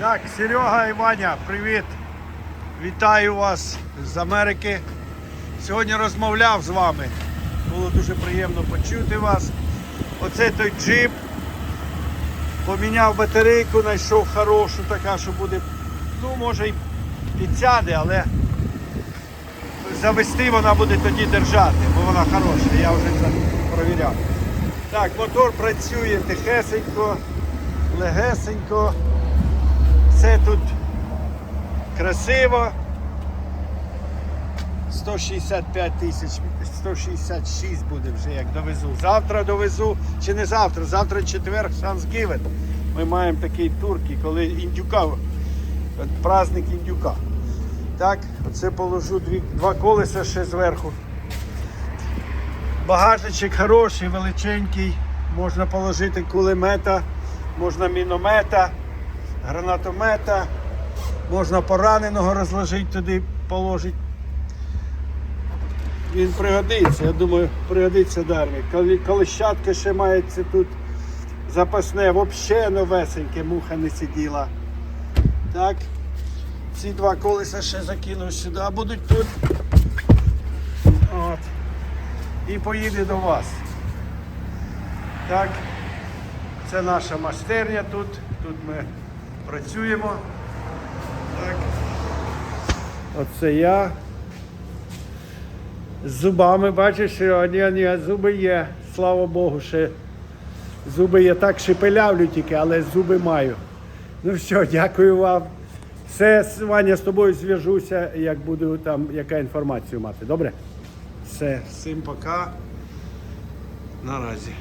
Так, Серега і Ваня, привіт. Вітаю вас з Америки. Сьогодні розмовляв з вами. Було дуже приємно почути вас. Оце той джип. Поміняв батарейку, знайшов хорошу, така, що буде, ну, може, і підсяде, але завести вона буде тоді держати, бо вона хороша, я вже це провіряв. Так, мотор працює тихесенько, легесенько. Все тут красиво. 165 тисяч, 166 буде вже як довезу. Завтра довезу, чи не завтра, завтра четвер Thanksgiving. Ми маємо такий турки, коли індюка, праздник індюка. Так, оце положу дві, два колеса ще зверху. Багажничок хороший, величенький. Можна положити кулемета, можна міномета, гранатомета, можна пораненого розложити туди, положити. Він пригодиться, я думаю, пригодиться до армії. Колищатка ще мається тут запасне, взагалі новесеньке, муха не сиділа. Так. Ці два колеса ще закину сюди, а будуть тут. От. І поїде до вас. Так. Це наша майстерня тут. Тут ми працюємо. Так. Оце я. З зубами, бачиш, ні, ні, зуби є. Слава Богу, ще зуби є так шепелявлю тільки, але зуби маю. Ну все, дякую вам. Все, Ваня, з тобою зв'яжуся, як буду там яка інформацію мати. Добре? Все, всім пока. Наразі.